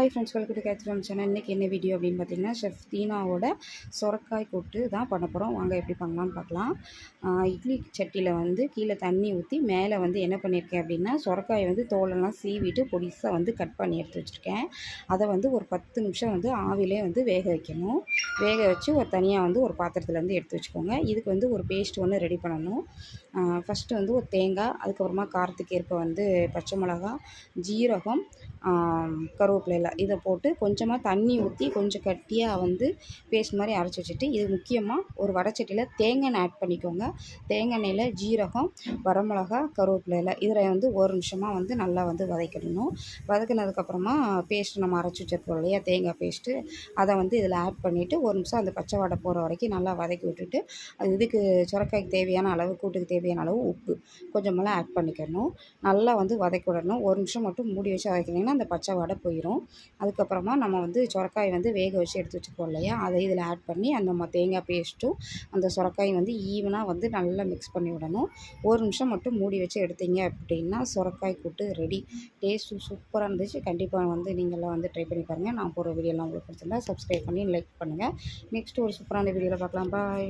Hi friends welcome to கேத்ரம் channel இன்றைக்கி என்ன வீடியோ அப்படின்னு பார்த்தீங்கன்னா ஷெஃப் தீனாவோட சொரக்காய் கூட்டு தான் பண்ண போகிறோம் வாங்க எப்படி பண்ணலாம்னு பார்க்கலாம். இட்லி சட்டியில் வந்து கீழே தண்ணி ஊற்றி மேலே வந்து என்ன பண்ணியிருக்கேன் அப்படின்னா சொரக்காய் வந்து தோலெல்லாம் சீவிட்டு பொடிசாக வந்து கட் பண்ணி எடுத்து வச்சுருக்கேன். அதை வந்து ஒரு பத்து நிமிஷம் வந்து ஆவிலே வந்து வேக வைக்கணும். வேக வச்சு ஒரு தனியாக வந்து ஒரு பாத்திரத்தில் வந்து எடுத்து வச்சுக்கோங்க. இதுக்கு வந்து ஒரு பேஸ்ட் ஒன்று ரெடி பண்ணணும். ஃபஸ்ட்டு வந்து ஒரு தேங்காய் அதுக்கப்புறமா காரத்துக்கு ஏற்ப வந்து பச்சை மிளகா ஜீரகம் கருவேப்பிலையில் இதை போட்டு கொஞ்சமாக தண்ணி ஊற்றி கொஞ்சம் கட்டியாக வந்து பேஸ்ட் மாதிரி அரைச்சி வச்சுட்டு இது முக்கியமாக ஒரு வடச்சட்டியில் தேங்காய் எண்ணெய் ஆட் பண்ணிக்கோங்க. தேங்காய் எண்ணெயில் ஜீரகம் வரமிளகா கருவேப்பிலையில் இதில் வந்து ஒரு நிமிஷமாக வந்து நல்லா வந்து வதக்கிடணும். வதக்கினதுக்கப்புறமா பேஸ்ட் நம்ம அரைச்சி வச்சுருப்போம் இல்லையா தேங்காய் பேஸ்ட்டு அதை வந்து இதில் ஆட் பண்ணிவிட்டு ஒரு நிமிஷம் அந்த பச்சை வாடை போகிற வரைக்கும் நல்லா வதக்கி விட்டுட்டு அது இதுக்கு சுரக்காய்க்கு தேவையான அளவு கூட்டுக்கு தேவையான அளவு உப்பு கொஞ்சமெல்லாம் ஆட் பண்ணிக்கணும். நல்லா வந்து வதக்கி விடணும். ஒரு நிமிஷம் மட்டும் மூடி வச்சு வதக்கினீங்கன்னா அந்த பச்சை வடை போயிடும் அதுக்கப்புறமா நம்ம வந்து சுரக்காய் வந்து வேக வச்சு எடுத்து வச்சுக்கோ இல்லையா? அதை இதில் ஆட் பண்ணி அந்த ம தேங்காய் பேஸ்ட்டும் அந்த சுரக்காயும் வந்து ஈவனாக வந்து நல்லா மிக்ஸ் பண்ணி விடணும். ஒரு நிமிஷம் மட்டும் மூடி வச்சு எடுத்தீங்க அப்படின்னா சுரக்காய் கூட்டு ரெடி டேஸ்ட்டு சூப்பராக இருந்துச்சு. கண்டிப்பாக வந்து நீங்களாம் வந்து ட்ரை பண்ணி பாருங்கள் நான் போகிற வீடியோலாம் உங்களுக்கு பிடிச்சிருந்தா சப்ஸ்கிரைப் பண்ணி லைக் பண்ணுங்கள் நெக்ஸ்ட் ஒரு சூப்பரான வீடியோவில் பார்க்கலாம். பாய்